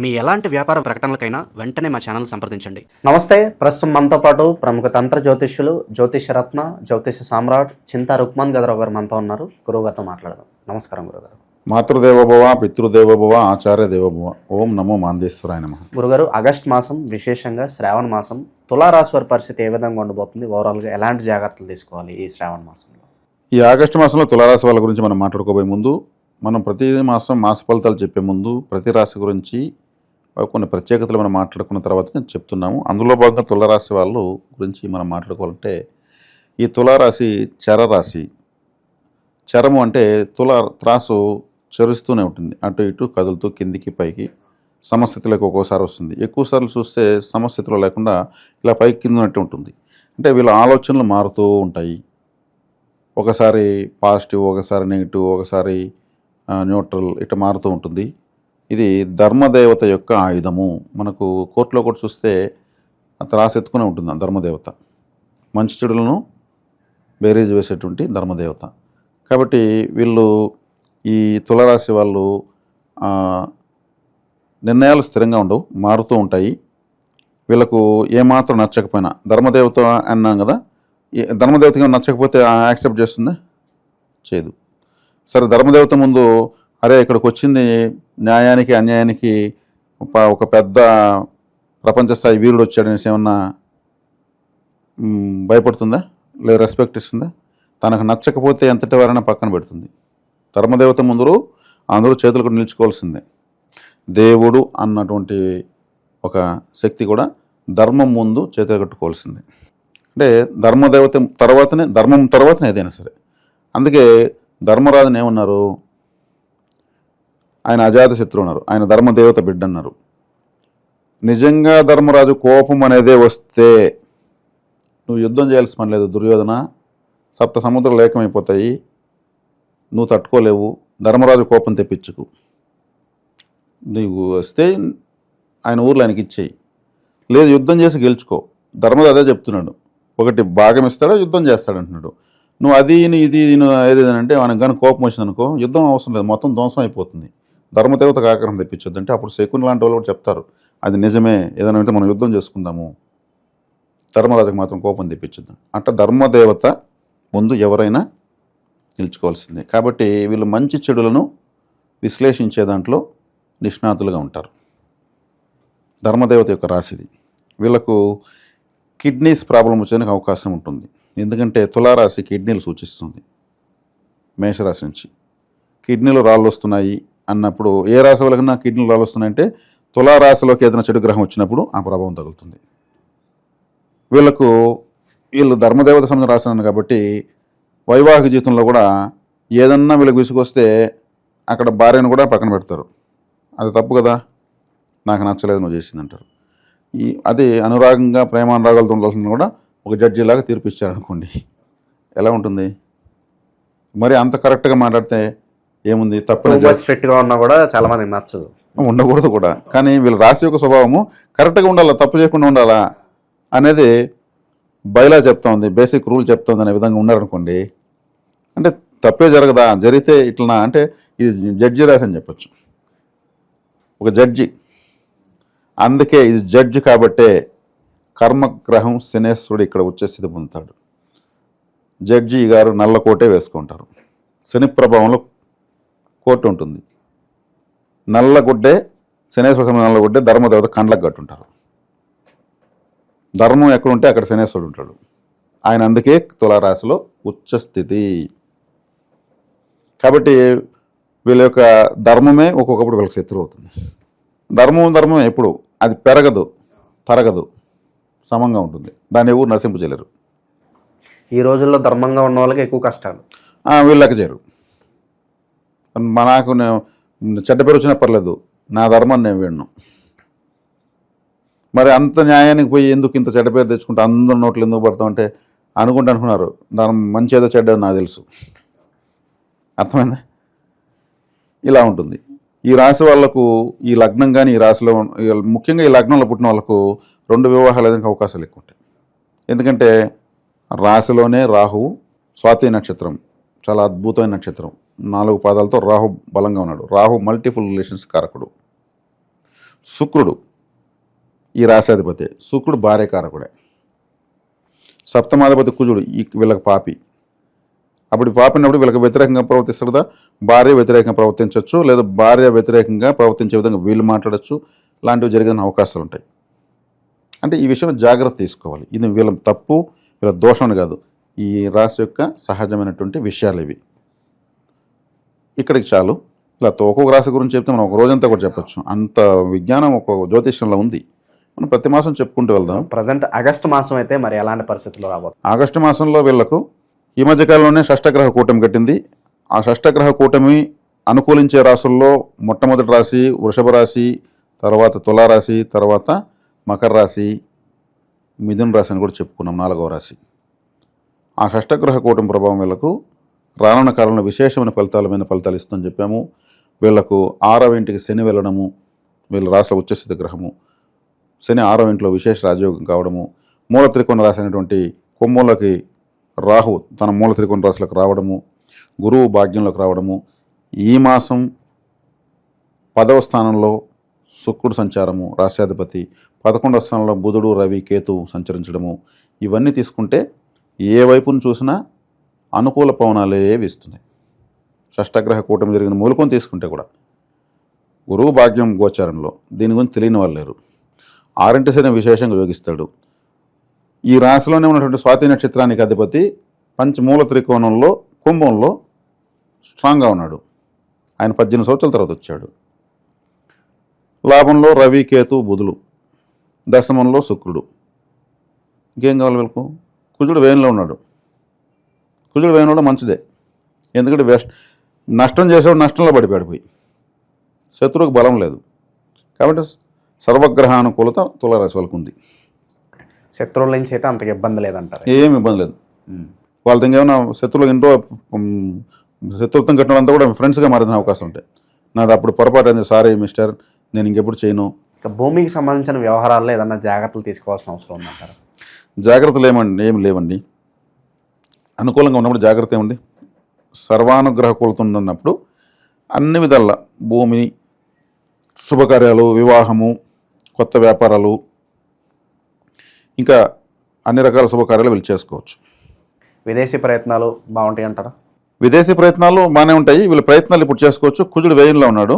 మీ ఎలాంటి వ్యాపార ప్రకటనలకైనా వెంటనే మా ఛానల్ సంప్రదించండి. నమస్తే. ప్రస్తుతం మనతో పాటు ప్రముఖ తంత్ర జ్యోతిష్యులు జ్యోతిష రత్న జ్యోతిష సామ్రాట్ చింతా రుక్మాన్ గదరావు గారు మనతో ఉన్నారు. గురువుగారితో మాట్లాడదాం. నమస్కారం గురుగారు మాతృదేవోభవ పితృదేవోభవ ఆచార్య దేవోభవ ఓం నమో మాందేశ్వరాయ నమ. గురుగారు ఆగస్ట్ మాసం విశేషంగా శ్రావణ మాసం తులారాశి వారి పరిస్థితి ఏ విధంగా ఉండబోతుంది? ఓవరాల్గా ఎలాంటి జాగ్రత్తలు తీసుకోవాలి ఈ శ్రావణ మాసంలో? ఈ ఆగస్టు మాసంలో తులారాశి వాళ్ళ గురించి మనం మాట్లాడుకోబోయే ముందు మనం ప్రతి మాసం మాస ఫలితాలు చెప్పే ముందు ప్రతి రాశి గురించి కొన్ని ప్రత్యేకతలు మనం మాట్లాడుకున్న తర్వాత నేను చెప్తున్నాము. అందులో భాగంగా తులారాశి వాళ్ళు గురించి మనం మాట్లాడుకోవాలంటే ఈ తులారాశి చరరాశి. చరము అంటే తుల త్రాసు చరుస్తూనే ఉంటుంది. అటు ఇటు కదులుతూ కిందికి పైకి సమస్థితిలోకి ఒక్కోసారి వస్తుంది. ఎక్కువసార్లు చూస్తే సమస్థితిలో లేకుండా ఇలా పైకి కింద ఉన్నట్టు ఉంటుంది. అంటే వీళ్ళ ఆలోచనలు మారుతూ ఉంటాయి. ఒకసారి పాజిటివ్ ఒకసారి నెగిటివ్ ఒకసారి న్యూట్రల్ ఇట్లా మారుతూ ఉంటుంది. ఇది ధర్మదేవత యొక్క ఆయుధము. మనకు కోర్టులో కూడా చూస్తే త్రాసు ఎత్తుకునే ఉంటుంది ఆ ధర్మదేవత. మంచి చెడులను బేరీజ్ వేసేటువంటి ధర్మదేవత. కాబట్టి వీళ్ళు ఈ తులరాశి వాళ్ళు నిర్ణయాలు స్థిరంగా ఉండవు మారుతూ ఉంటాయి. వీళ్ళకు ఏమాత్రం నచ్చకపోయినా ధర్మదేవత అన్నాం కదా ధర్మదేవతగా నచ్చకపోతే యాక్సెప్ట్ చేస్తుందా? చేయదు. సరే ధర్మదేవత ముందు అరే ఇక్కడికి వచ్చింది న్యాయానికి అన్యాయానికి ఒక- ఒక పెద్ద ప్రపంచ స్థాయి వీరుడు వచ్చాడనేసి ఏమన్నా భయపడుతుందా? లేదా రెస్పెక్ట్ ఇస్తుందా? తనకు నచ్చకపోతే ఎంతటి వారైనా పక్కన పెడుతుంది. ధర్మదేవత ముందు అందరూ చేతులకు నిలుచుకోవాల్సిందే. దేవుడు అన్నటువంటి ఒక శక్తి కూడా ధర్మం ముందు చేతులు కట్టుకోవాల్సిందే. అంటే ధర్మదేవత తర్వాతనే ధర్మం తర్వాతనే ఏదైనా సరే. అందుకే ధర్మరాజుని ఏమన్నారు? ఆయన అజాత శత్రువు అన్నారు. ఆయన ధర్మదేవత బిడ్డ అన్నారు నిజంగా ధర్మరాజు కోపం అనేదే వస్తే నువ్వు యుద్ధం చేయాల్సిన పని లేదు దుర్యోధన. సప్త సముద్రాలు ఏకమైపోతాయి. నువ్వు తట్టుకోలేవు. ధర్మరాజు కోపం తెప్పించుకు. నీవు వస్తే ఆయన ఊర్లో ఆయనకి ఇచ్చేయి. లేదు యుద్ధం చేసి గెలుచుకో. ధర్మరాజు అదే చెప్తున్నాడు. ఒకటి భాగం ఇస్తాడో యుద్ధం చేస్తాడు అంటున్నాడు. నువ్వు అది ఇది ఇది నువ్వు ఏది అంటే మనకు కానీ కోపం వచ్చిందనుకో యుద్ధం అవసరం లేదు. మొత్తం ధ్వంసం అయిపోతుంది. ధర్మదేవతకు ఆగ్రహం తెప్పించొద్దు అంటే అప్పుడు శకుని లాంటి వాళ్ళు కూడా చెప్తారు. అది నిజమే ఏదైనా అంటే మనం యుద్ధం చేసుకుందాము. ధర్మరాజుకు మాత్రం కోపం తెప్పించొద్దు. అట్లా ధర్మదేవత ముందు ఎవరైనా నిలుచుకోవాల్సిందే. కాబట్టి వీళ్ళు మంచి చెడులను విశ్లేషించే దాంట్లో నిష్ణాతులుగా ఉంటారు. ధర్మదేవత యొక్క రాశిది. వీళ్ళకు కిడ్నీస్ ప్రాబ్లం వచ్చేందుకు అవకాశం ఉంటుంది. ఎందుకంటే తులారాశి కిడ్నీలు సూచిస్తుంది. మేషరాశి నుంచి. కిడ్నీలు రాళ్ళు వస్తున్నాయి. అన్నప్పుడు ఏ రాశి వాళ్ళకన్నా కిడ్నీలు రాలుస్తున్నాయంటే వస్తున్నాయంటే తులారాశిలోకి ఏదైనా చెడు గ్రహం వచ్చినప్పుడు ఆ ప్రభావం తగులుతుంది. వీళ్ళకు వీళ్ళు ధర్మదేవత సంబంధం రాసినాను కాబట్టి వైవాహిక జీవితంలో కూడా ఏదన్నా వీళ్ళకి విసుగొస్తే అక్కడ భార్యను కూడా పక్కన పెడతారు. అది తప్పు కదా? నాకు నచ్చలేదు నువ్వు చేసిందంటారు. ఈ అది అనురాగంగా ప్రేమానురాగాలతో ఉండాల్సింది కూడా ఒక జడ్జిలాగా తీర్పు ఇచ్చారనుకోండి. ఎలా ఉంటుంది? మరి అంత కరెక్ట్గా మాట్లాడితే ఏముంది? తప్పని టూ మచ్ స్ట్రిక్ట్గా ఉన్నా కూడా చాలా మందికి నచ్చదు. ఉండకూడదు కూడా. కానీ వీళ్ళ రాశి యొక్క స్వభావము కరెక్ట్గా ఉండాలా తప్పు చేయకుండా ఉండాలా అనేది బయలా చెప్తా ఉంది బేసిక్ రూల్ చెప్తుంది అనే విధంగా ఉన్నారనుకోండి అంటే తప్పే జరగదా? జరిగితే ఇట్లా అంటే ఇది జడ్జి రాసి అని చెప్పొచ్చు. ఒక జడ్జి అందుకే ఇది జడ్జి కాబట్టే కర్మగ్రహం శనేశ్వరుడు ఇక్కడ వచ్చే స్థితి పొందుతాడు జడ్జి గారు నల్ల కోటే వేసుకుంటారు. శని ప్రభావంలో కోటు ఉంటుంది. నల్లగుడ్డే శనేశ్వర సమయం నల్లగుడ్డే ధర్మదేవత కండ్లకు కట్టుంటారు. ధర్మం ఎక్కడుంటే అక్కడ శనేశ్వరుడు ఉంటాడు. ఆయన అందుకే తులారాశిలో ఉచ్చ స్థితి కాబట్టి వీళ్ళ యొక్క ధర్మమే ఒక్కొక్కప్పుడు వీళ్ళకి శత్రువు అవుతుంది. ధర్మం ధర్మం ఎప్పుడు. అది పెరగదు తరగదు సమంగా ఉంటుంది. దాన్ని ఎవరు నశింపు చేయలేరు ఈ రోజుల్లో ధర్మంగా ఉన్న వాళ్ళకి ఎక్కువ కష్టాలు. వీళ్ళకి చేరు. నాకు చెడ్డ పేరు వచ్చినా పర్లేదు. నా ధర్మాన్ని నేను విన్ను. మరి అంత న్యాయానికి పోయి ఎందుకు ఇంత చెడ్డ పేరు తెచ్చుకుంటే? అందరు నోట్లు ఎందుకు పడతాం అంటే అనుకుంటూ అనుకున్నారు. దాని మంచి ఏదో చెడ్డ నాకు తెలుసు. అర్థమైందా? ఇలా ఉంటుంది. ఈ రాశి వాళ్ళకు ఈ లగ్నం కానీ ఈ రాశిలో ముఖ్యంగా ఈ లగ్నంలో పుట్టిన వాళ్ళకు రెండు వివాహాలు ఏదైనా అవకాశాలు ఎక్కువ ఉంటాయి. ఎందుకంటే రాశిలోనే రాహువు స్వాతి నక్షత్రం. చాలా అద్భుతమైన నక్షత్రం. నాలుగు పాదాలతో రాహు బలంగా ఉన్నాడు. రాహు మల్టిపుల్ రిలేషన్స్ కారకుడు. శుక్రుడు ఈ రాశాధిపతి. శుక్రుడు భార్య కారకుడే. సప్తమాధిపతి కుజుడు ఈ వీళ్ళకి పాపి. అప్పుడు పాపినప్పుడు వీళ్ళకి వ్యతిరేకంగా ప్రవర్తిస్తుందా భార్య వ్యతిరేకంగా ప్రవర్తించవచ్చు లేదా భార్య వ్యతిరేకంగా ప్రవర్తించే విధంగా వీళ్ళు మాట్లాడచ్చు లాంటివి జరిగిన అవకాశాలు ఉంటాయి. అంటే ఈ విషయంలో జాగ్రత్త తీసుకోవాలి. ఇది వీళ్ళ తప్పు వీళ్ళ దోషం అని కాదు. ఈ రాశి యొక్క సహజమైనటువంటి విషయాలు ఇవి. ఇక్కడికి చాలు. ఇలా ఒక్కొక్క రాశి గురించి చెప్తే మనం ఒక రోజంతా కూడా చెప్పొచ్చు. అంత విజ్ఞానం ఒక జ్యోతిష్యంలో ఉంది. మనం ప్రతి మాసం చెప్పుకుంటూ వెళ్దాం. ప్రజెంట్ ఆగస్టు మాసం అయితే మరి ఎలాంటి పరిస్థితుల్లో రాబోతుంది? ఆగస్టు మాసంలో వీళ్ళకు ఈ మధ్యకాలంలోనే షష్టగ్రహ కూటమి కట్టింది. ఆ షష్టగ్రహ కూటమి అనుకూలించే రాసుల్లో మొట్టమొదటి రాశి వృషభ రాశి తర్వాత తులారాశి తర్వాత మకర రాశి మిథున రాశి అని కూడా చెప్పుకున్నాం నాలుగవ రాశి. ఆ షష్టగ్రహ కూటమి ప్రభావం వీళ్ళకు రానున్న కాలంలో విశేషమైన ఫలితాలమైన మీద ఫలితాలు ఇస్తుందని చెప్పాము. వీళ్ళకు ఆరవ ఇంటికి శని వెళ్ళడము వీళ్ళ రాశిలో ఉచ్చస్థితి గ్రహము శని ఆరవ ఇంట్లో విశేష రాజయోగం కావడము మూల త్రికోణ రాశి అయినటువంటి కొమ్ములకి రాహు తన మూల త్రికోణ రాశులకు రావడము గురువు భాగ్యంలోకి రావడము ఈ మాసం పదవ స్థానంలో శుక్రుడు సంచారము రాశ్యాధిపతి. పదకొండవ స్థానంలో బుధుడు రవి కేతు సంచరించడము. ఇవన్నీ తీసుకుంటే ఏ వైపును చూసినా అనుకూల పవనాలే వేస్తున్నాయి. షష్టగ్రహ కూటమి జరిగిన మూలకం తీసుకుంటే కూడా గురువు భాగ్యం గోచారంలో దీని గురించి తెలియని వాళ్ళు లేరు. ఆరింటి శని విశేషంగా యోగిస్తాడు. ఈ రాశిలోనే ఉన్నటువంటి స్వాతి నక్షత్రానికి అధిపతి పంచమూల త్రికోణంలో కుంభంలో స్ట్రాంగ్గా ఉన్నాడు. ఆయన పద్దెనిమిది సంవత్సరాల తర్వాత వచ్చాడు. లాభంలో రవి కేతు బుధులు. దశమంలో శుక్రుడు. ఇంకేం కావాలి వీళ్ళకు? కుజుడు వేణిలో ఉన్నాడు. కుజుడు వేయడం కూడా మంచిదే. ఎందుకంటే వెస్ట్ నష్టం చేసేవాడు నష్టంలో పడిపోయాడు పోయి. శత్రువుకు బలం లేదు. కాబట్టి సర్వగ్రహానుకూలత తులారాశి వాళ్ళకు ఉంది. శత్రువుల నుంచి అయితే అంతగా ఇబ్బంది లేదంటారు. ఏం ఇబ్బంది లేదు. వాళ్ళతో ఇంకేమైనా శత్రువులు ఇంట్లో శత్రుత్వం కట్టడం అంతా కూడా ఫ్రెండ్స్గా మారిన అవకాశం ఉంటాయి నాది అప్పుడు పొరపాటు అయింది. సారీ మిస్టర్ నేను ఇంకెప్పుడు చేయను. ఇక భూమికి సంబంధించిన వ్యవహారాల్లో ఏదన్నా జాగ్రత్తలు తీసుకోవాల్సిన అవసరం ఉందంటారు? జాగ్రత్తలు ఏమండి? ఏం లేవండి. అనుకూలంగా ఉన్నప్పుడు జాగ్రత్త ఏముంది? సర్వానుగ్రహ కూలుతున్నప్పుడు అన్ని విధాల భూమిని శుభకార్యాలు వివాహము కొత్త వ్యాపారాలు ఇంకా అన్ని రకాల శుభకార్యాలు వీళ్ళు చేసుకోవచ్చు. విదేశీ ప్రయత్నాలు బాగుంటాయి అంటారా? విదేశీ ప్రయత్నాలు బాగానే ఉంటాయి. వీళ్ళ ప్రయత్నాలు ఇప్పుడు చేసుకోవచ్చు. కుజుడు వ్యయంలో ఉన్నాడు.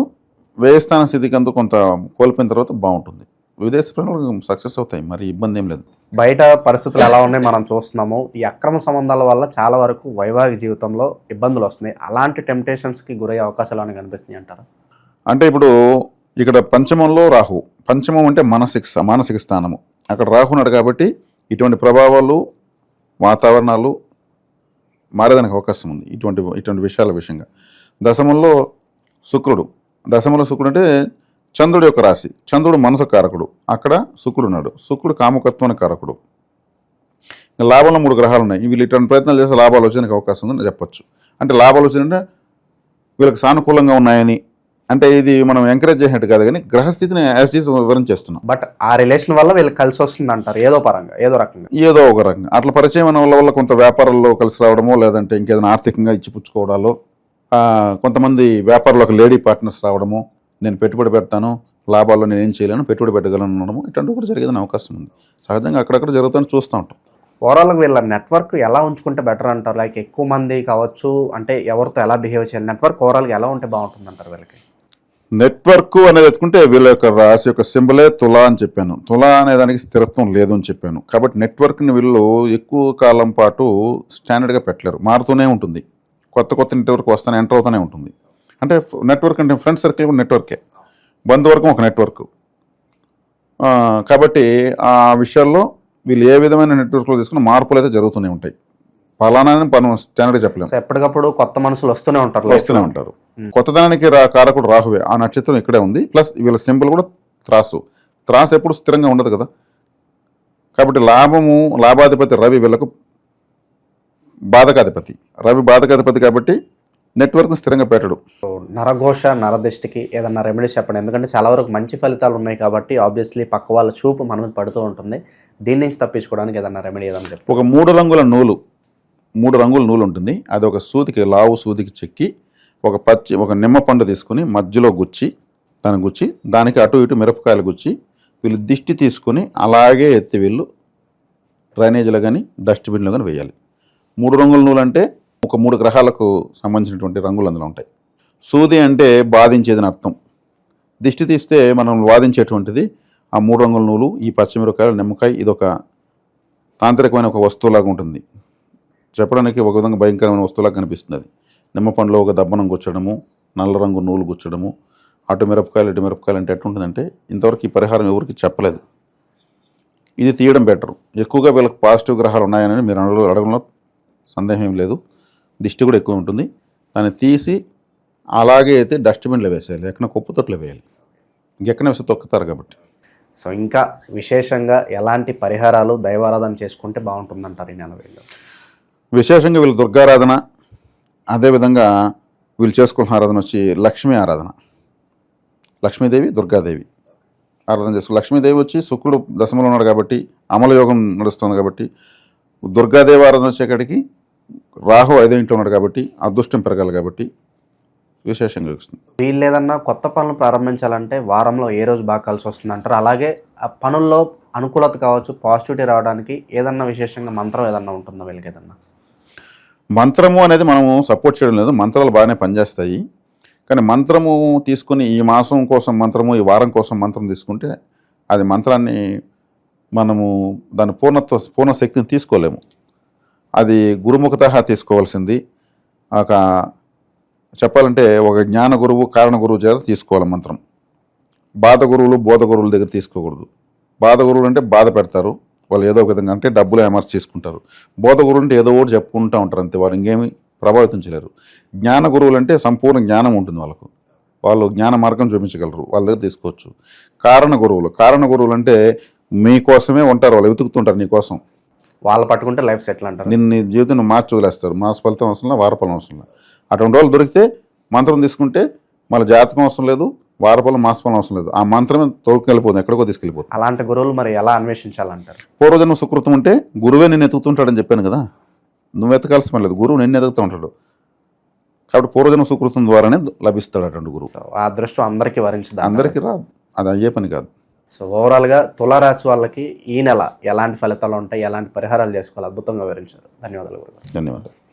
వ్యయస్థాన స్థితికి అంతా కొంత కోల్పోయిన తర్వాత బాగుంటుంది. విదేశీ ప్రయాణాలు సక్సెస్ అవుతాయి. మరి ఇబ్బంది ఏం లేదు. బయట పరిస్థితులు ఎలా ఉన్నాయి మనం చూస్తున్నాము. ఈ అక్రమ సంబంధాల వల్ల చాలా వరకు వైవాహిక జీవితంలో ఇబ్బందులు వస్తున్నాయి. అలాంటి టెంప్టేషన్స్కి గురయ్యే అవకాశాలు అని కనిపిస్తున్నాయి అంటారా? అంటే ఇప్పుడు ఇక్కడ పంచమంలో రాహు. పంచమం అంటే మానసిక మానసిక స్థానము. అక్కడ రాహు ఉన్నాడు కాబట్టి ఇటువంటి ప్రభావాలు వాతావరణాలు మారేదానికి అవకాశం ఉంది. ఇటువంటి ఇటువంటి విషయాల విషయంగా. దశమంలో శుక్రుడు. దశమంలో శుక్రుడు అంటే చంద్రుడి యొక్క రాశి. చంద్రుడు మనసు కారకుడు. అక్కడ శుక్రుడు ఉన్నాడు. శుక్రుడు కామకత్వానికి కారకుడు. లాభంలో మూడు గ్రహాలు ఉన్నాయి. వీళ్ళు ఇటువంటి ప్రయత్నాలు చేస్తే లాభాలు వచ్చేందుకు అవకాశం ఉందని చెప్పొచ్చు. అంటే లాభాలు వచ్చిందంటే వీళ్ళకి సానుకూలంగా ఉన్నాయని అంటే ఇది మనం ఎంకరేజ్ చేసినట్టు కాదు కానీ గ్రహస్థితిని యాజ్ డీస్ వివరణ చేస్తున్నాం బట్ ఆ రిలేషన్ వల్ల వీళ్ళకి కలిసి వస్తుంది అంటారు ఏదో పరంగా ఏదో రకంగా. ఏదో ఒక రకంగా. అట్లా పరిచయం వాళ్ళ వల్ల కొంత వ్యాపారాల్లో కలిసి రావడమో లేదంటే ఇంకేదైనా ఆర్థికంగా ఇచ్చిపుచ్చుకోవడాలో కొంతమంది వ్యాపారంలోకి లేడీ పార్ట్నర్స్ రావడము నేను పెట్టుబడి పెడతాను లాభాల్లో నేను ఏం చేయలేను పెట్టుబడి పెట్టగలను అనడము ఇట్లాంటివి కూడా జరిగేదని అవకాశం ఉంది. సహజంగా అక్కడక్కడ జరుగుతుందని చూస్తూ ఉంటాం. ఓవరాల్గా వీళ్ళ నెట్వర్క్ ఎలా ఉంచుకుంటే బెటర్ అంటారు? లైక్ ఎక్కువ మంది కావచ్చు అంటే ఎవరితో ఎలా బిహేవ్ చేయాలి? నెట్వర్క్ ఓవరాల్గా ఎలా ఉంటే బాగుంటుంది అంటారు వీళ్ళకి? నెట్వర్క్ అనేది ఎత్తుకుంటే వీళ్ళ యొక్క రాశి యొక్క సింబలే తులా అని చెప్పాను. తులా అనే దానికి స్థిరత్వం లేదు అని చెప్పాను. కాబట్టి నెట్వర్క్ని వీళ్ళు ఎక్కువ కాలం పాటు స్టాండర్డ్గా పెట్టలేరు. మారుతూనే ఉంటుంది. కొత్త కొత్త నెట్వర్క్ వస్తూనే ఎంటర్ అవుతూనే ఉంటుంది. అంటే నెట్వర్క్ అంటే ఫ్రెండ్ సర్కిల్ కూడా నెట్వర్కే బంధువర్గం ఒక నెట్వర్క్ కాబట్టి ఆ విషయాల్లో వీళ్ళు ఏ విధమైన నెట్వర్క్లో తీసుకున్న మార్పులు అయితే జరుగుతూనే ఉంటాయి. ఫలానా అని మనం స్టాండర్డ్గా చెప్పలేము. ఎప్పటికప్పుడు కొత్త మనుషులు వస్తూనే ఉంటారు వస్తూనే. ఉంటారు. కొత్తదనానికి రా కారకుడు రాహువే. ఆ నక్షత్రం ఇక్కడే ఉంది. ప్లస్ వీళ్ళ సింబల్ కూడా త్రాసు. త్రాసు ఎప్పుడు స్థిరంగా ఉండదు కదా. కాబట్టి లాభము లాభాధిపతి రవి వీళ్ళకు బాధకాధిపతి. రవి బాధకాధిపతి కాబట్టి నెట్వర్క్ స్థిరంగా పెట్టడు. నరఘోష నరదిష్టికి ఏదన్నా రెమెడీస్ చెప్పండి. ఎందుకంటే చాలా వరకు మంచి ఫలితాలు ఉన్నాయి కాబట్టి ఆబ్వియస్లీ పక్క వాళ్ళ చూపు మన మీద పడుతూ ఉంటుంది. దీని నుంచి తప్పించుకోవడానికి ఏదన్నా రెమెడీ ఏదన్నా చెప్పండి ఒక మూడు రంగుల నూలు మూడు రంగుల నూలు ఉంటుంది. అది ఒక సూదికి లావు సూదికి చెక్కి ఒక పచ్చి ఒక నిమ్మ పండు తీసుకుని మధ్యలో గుచ్చి దాన్ని గుచ్చి దానికి అటు ఇటు మిరపకాయలు గుచ్చి వీళ్ళు దిష్టి తీసుకొని అలాగే ఎత్తి వీళ్ళు డ్రైనేజీలో కానీ డస్ట్బిన్లో కానీ వేయాలి. మూడు రంగుల నూలు అంటే ఒక మూడు గ్రహాలకు సంబంధించినటువంటి రంగులు అందులో ఉంటాయి. సూది అంటే బాధించేదని అర్థం. దిష్టి తీస్తే మనం వాదించేటువంటిది ఆ మూడు రంగుల నూలు ఈ పచ్చిమిరపకాయలు నిమ్మకాయ ఇదొక తాంత్రికమైన ఒక వస్తువులాగా ఉంటుంది. చెప్పడానికి ఒక విధంగా భయంకరమైన వస్తువులాగా కనిపిస్తుంది అది. నిమ్మ పండులో ఒక దబ్బనం గుచ్చడము నల్ల రంగు నూలు గుచ్చడము అటు మిరపకాయలు ఇటు మిరపకాయలు అంటే ఎట్టుంటుందంటే ఇంతవరకు ఈ పరిహారం ఎవరికి చెప్పలేదు. ఇది తీయడం బెటర్. ఎక్కువగా వీళ్ళకి పాజిటివ్ గ్రహాలు ఉన్నాయని మీరు అడగడంలో సందేహం ఏం లేదు. దిష్టి కూడా ఎక్కువ ఉంటుంది. దాన్ని తీసి అలాగే అయితే డస్ట్బిన్లో వేసేయాలి. ఎక్కడ కుప్ప తొట్లో వేయాలి. ఇంకెక్కడ వేస్తే తొక్కుతారు కాబట్టి. సో ఇంకా విశేషంగా ఎలాంటి పరిహారాలు దైవారాధన చేసుకుంటే బాగుంటుందంటారు ఈ నెల వేళలో? విశేషంగా వీళ్ళు దుర్గారాధన అదేవిధంగా వీళ్ళు చేసుకున్న ఆరాధన వచ్చి లక్ష్మీ ఆరాధన. లక్ష్మీదేవి దుర్గాదేవి ఆరాధన చేసుకో లక్ష్మీదేవి వచ్చి శుక్రుడు దశమలో ఉన్నాడు కాబట్టి అమల యోగం నడుస్తుంది కాబట్టి దుర్గాదేవి ఆరాధన వచ్చేకాడికి రాహు ఐదో ఇంట్లో ఉన్నాడు కాబట్టి అదృష్టం పెరగాలి కాబట్టి విశేషంగా వస్తుంది వీళ్ళు ఏదన్నా కొత్త పనులు ప్రారంభించాలంటే వారంలో ఏ రోజు బాగా కలిసి వస్తుంది అంటారు అలాగే ఆ పనుల్లో అనుకూలత కావచ్చు పాజిటివిటీ రావడానికి ఏదన్నా విశేషంగా మంత్రం ఏదన్నా ఉంటుందా వీళ్ళకి ఏదన్నా? మంత్రము అనేది మనము సపోర్ట్ చేయడం లేదు మంత్రాలు బాగానే పనిచేస్తాయి. కానీ మంత్రము తీసుకుని ఈ మాసం కోసం మంత్రము ఈ వారం కోసం మంత్రం తీసుకుంటే అది మంత్రాన్ని మనము దాని పూర్ణత్వ పూర్ణ శక్తిని తీసుకోలేము. అది గురుముఖత తీసుకోవాల్సింది. ఒక చెప్పాలంటే ఒక జ్ఞాన గురువు కారణ గురువు చేత తీసుకోవాలి మంత్రం. బాధ గురువులు బోధ గురువుల దగ్గర తీసుకోకూడదు. బాధ గురువులు అంటే బాధ పెడతారు. వాళ్ళు ఏదో ఒక విధంగా అంటే డబ్బులు ఎమర్స్ చేసుకుంటారు. బోధ గురువులు అంటే ఏదో ఒకటి చెప్పుకుంటూ ఉంటారు అంతే. వారు ఇంకేమి ప్రభావితం చేయలేరు. జ్ఞాన గురువులు అంటే సంపూర్ణ జ్ఞానం ఉంటుంది వాళ్ళకు. వాళ్ళు జ్ఞాన మార్గం చూపించగలరు. వాళ్ళ దగ్గర తీసుకోవచ్చు. కారణ గురువులు కారణ గురువులు అంటే మీకోసమే ఉంటారు. వాళ్ళు వెతుకుతుంటారు నీకోసం వాళ్ళు పట్టుకుంటే లైఫ్ సెటిల్ అంటారు. నిన్ను నీ జీవితం మార్చి వదిలేస్తారు. మాస ఫలితం అవసరం వారఫలం అవసరం లేదు. అటువంటి రోజులు దొరికితే మంత్రం తీసుకుంటే మళ్ళీ జాతకం అవసరం లేదు వారఫలం మాసఫలం అవసరం లేదు. ఆ మంత్రమే తోడుకెళ్ళిపోతుంది ఎక్కడికో తీసుకెళ్ళిపోతుంది. అలాంటి గురువులు మరి ఎలా అన్వేషించాలంటారు? పూర్వజన్మ సుకృతం ఉంటే గురువే నిన్ను ఎతుకుతుంటాడని చెప్పాను కదా. నువ్వు వెతకాల్సిన పని లేదు గురువు నిన్ను ఎదుగుతూ ఉంటాడు. కాబట్టి పూర్వజన్మ సుకృతం ద్వారానే లభిస్తాడు అటువంటి గురువు. ఆ దృష్టం అందరికీ వరించదా అందరికీ రాదు. అది అయ్యే పని కాదు. సో ఓవరాల్గా తులారాశి వాళ్ళకి ఈ నెల ఎలాంటి ఫలితాలు ఉంటాయి? ఎలాంటి పరిహారాలు చేసుకోవాలి? అద్భుతంగా వివరించారు. ధన్యవాదాలు గురుగారు. ధన్యవాదాలు.